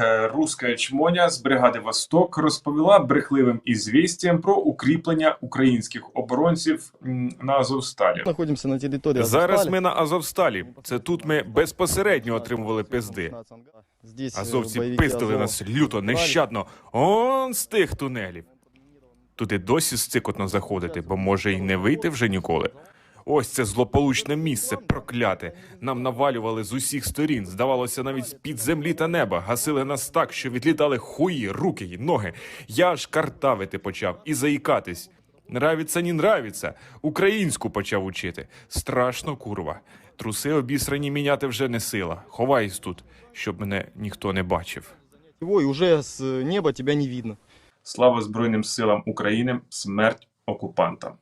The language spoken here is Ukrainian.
Е, Руська чмоня з бригади Восток розповіла брехливим ізвістям про укріплення українських оборонців на Азовсталі. Находимся на территории Зараз ми на Азовсталі. Це тут ми безпосередньо отримували пизди. Э, Азовці пиздили нас люто, нещадно. Он з тих тунелів. Туди досі стикотно заходити, бо може й не вийти вже ніколи. Ось це злополучне місце, прокляте. Нам навалювали з усіх сторін. Здавалося, навіть з-під землі та неба. Гасили нас так, що відлітали хуї, руки й ноги. Я аж картавити почав і заїкатись. Нравиться, не нравиться. Українську почав учити. Страшно, курва. Труси обісрані міняти вже не сила. Ховайсь тут, щоб мене ніхто не бачив. И уже с неба тебя не видно. Слава Збройним силам України, смерть окупантам.